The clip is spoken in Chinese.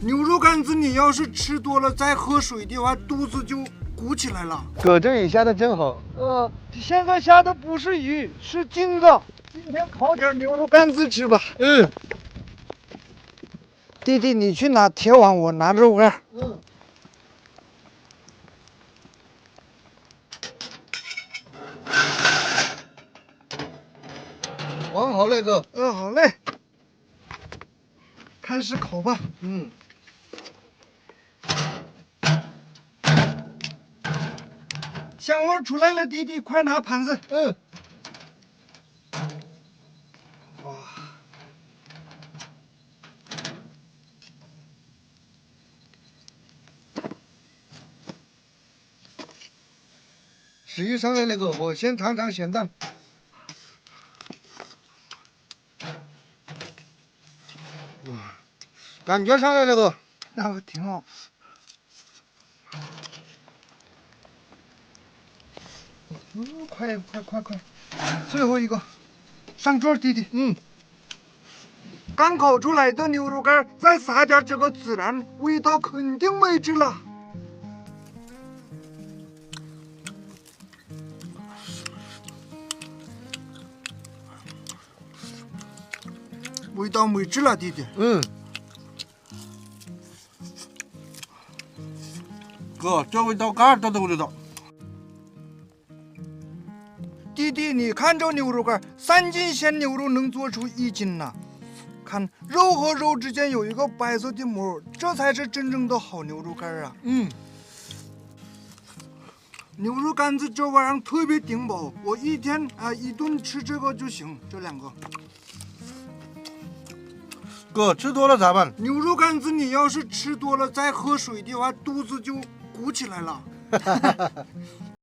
牛肉干子你要是吃多了再喝水的话，肚子就鼓起来了。哥，这雨下的真好。呃，现在下的不是鱼，是金子。今天烤点牛肉干子吃吧。嗯，弟弟，你去拿铁碗，我拿肉干。嗯。碗好嘞，哥。嗯，好嘞。开始烤吧。嗯。香味出来了，弟弟，快拿盘子。嗯。哇！食欲上来了，哥，我先尝尝咸淡。哇，感觉上来了，哥。那个挺好。嗯，快快快快！最后一个，上桌，弟弟。嗯。刚烤出来的牛肉干，再撒点这个孜然，味道肯定美极了。味道美极了，弟弟。嗯。哥，这味道嘎达都知道。弟弟，你看这牛肉干，三斤鲜牛肉能做出一斤呐。看肉和肉之间有一个白色的膜，这才是真正的好牛肉干啊。嗯。牛肉干子这玩意儿特别顶饱，我一天啊一顿吃这个就行，这两个。哥，吃多了咋办？牛肉干子你要是吃多了再喝水的话，肚子就鼓起来了。